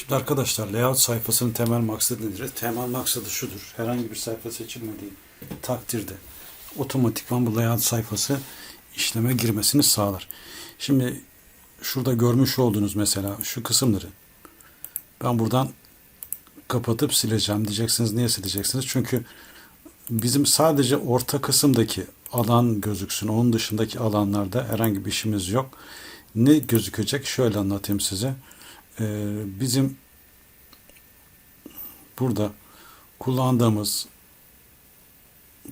Şimdi arkadaşlar layout sayfasının temel maksadı nedir? Temel maksadı şudur. Herhangi bir sayfa seçilmediği takdirde otomatikman bu layout sayfası işleme girmesini sağlar. Şimdi şurada görmüş olduğunuz mesela şu kısımları ben buradan kapatıp sileceğim diyeceksiniz. Niye sileceksiniz? Çünkü bizim sadece orta kısımdaki alan gözüksün. Onun dışındaki alanlarda herhangi bir işimiz yok. Ne gözükecek? Şöyle anlatayım size. Ee, bizim burada kullandığımız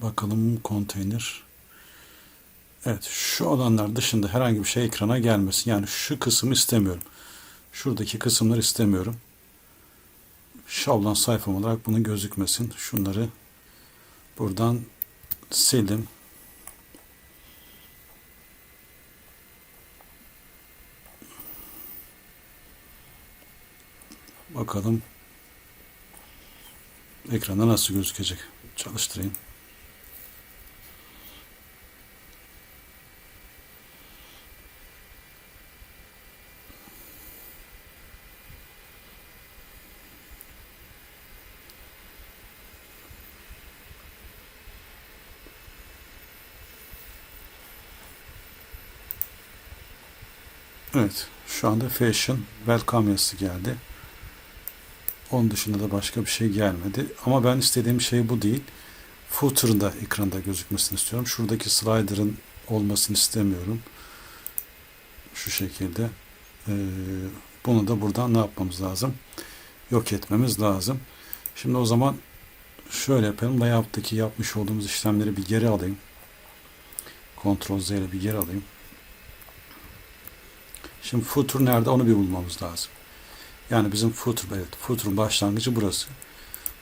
bakalım konteyner Evet şu alanlar dışında herhangi bir şey ekrana gelmesin. Yani şu kısmı istemiyorum. Şuradaki kısımları istemiyorum. Şablon sayfam olarak bunun gözükmesin. Şunları buradan sildim. Bakalım ekranda nasıl gözükecek. Çalıştırayım. Evet, şu anda Fashion Welcome yazısı geldi. Onun dışında da başka bir şey gelmedi. Ama ben istediğim şey bu değil. Footer'ın da ekranda gözükmesini istiyorum. Şuradaki slider'ın olmasını istemiyorum. Şu şekilde. Ee, bunu da buradan ne yapmamız lazım? Yok etmemiz lazım. Şimdi o zaman şöyle yapalım. Layout'taki yapmış olduğumuz işlemleri bir geri alayım. Ctrl Z ile bir geri alayım. Şimdi footer nerede onu bir bulmamız lazım. Yani bizim footer, evet footer'ın başlangıcı burası.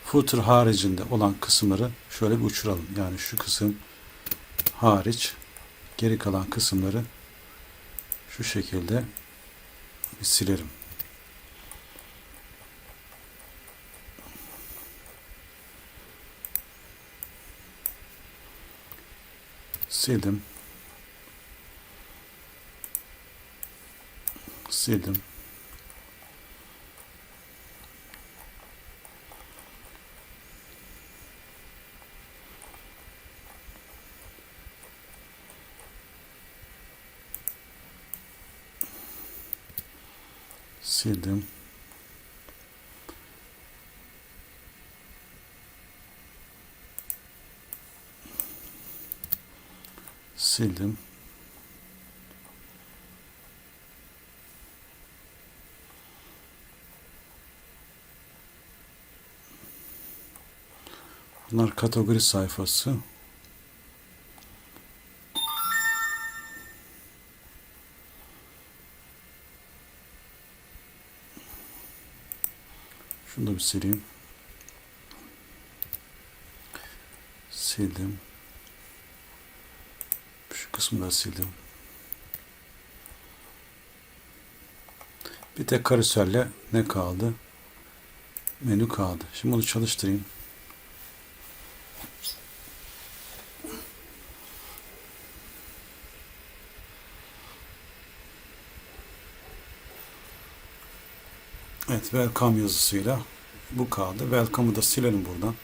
Footer haricinde olan kısımları şöyle bir uçuralım. Yani şu kısım hariç geri kalan kısımları şu şekilde silerim. Sildim. Sildim. Sildim. Sildim. Bunlar kategori sayfası. Şunu da bir sileyim. Sildim. Şu kısmı da sildim. Bir tek karuselle ne kaldı? Menü kaldı. Şimdi bunu çalıştırayım. Evet, welcome yazısıyla bu kaldı. Welcome'ı da silelim buradan.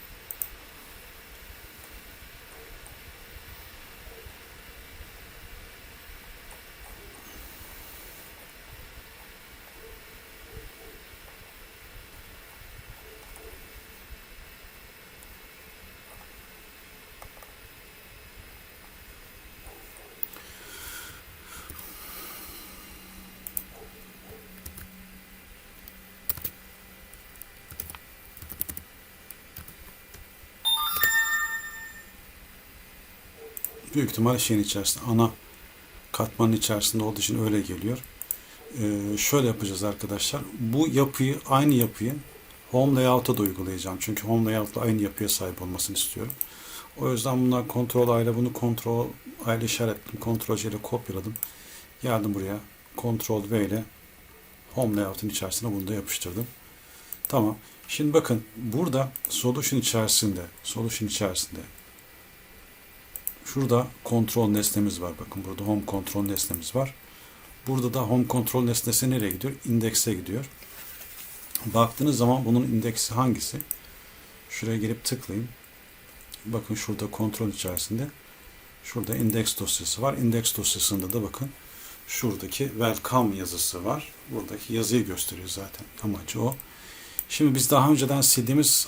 Büyük ihtimal şeyin içerisinde, ana katmanın içerisinde olduğu için öyle geliyor. Ee, şöyle yapacağız arkadaşlar. Bu yapıyı, aynı yapıyı Home Layout'a da uygulayacağım. Çünkü Home Layout'la aynı yapıya sahip olmasını istiyorum. O yüzden bunlar Ctrl A ile bunu Ctrl A ile işaretledim. Ctrl C ile kopyaladım. Geldim buraya. Ctrl V ile Home Layout'un içerisine bunu da yapıştırdım. Tamam. Şimdi bakın burada Solution içerisinde, Solution içerisinde Şurada kontrol nesnemiz var. Bakın burada home kontrol nesnemiz var. Burada da home kontrol nesnesi nereye gidiyor? İndekse gidiyor. Baktığınız zaman bunun indeksi hangisi? Şuraya gelip tıklayayım. Bakın şurada kontrol içerisinde. Şurada indeks dosyası var. İndeks dosyasında da bakın şuradaki welcome yazısı var. Buradaki yazıyı gösteriyor zaten. Amacı o. Şimdi biz daha önceden sildiğimiz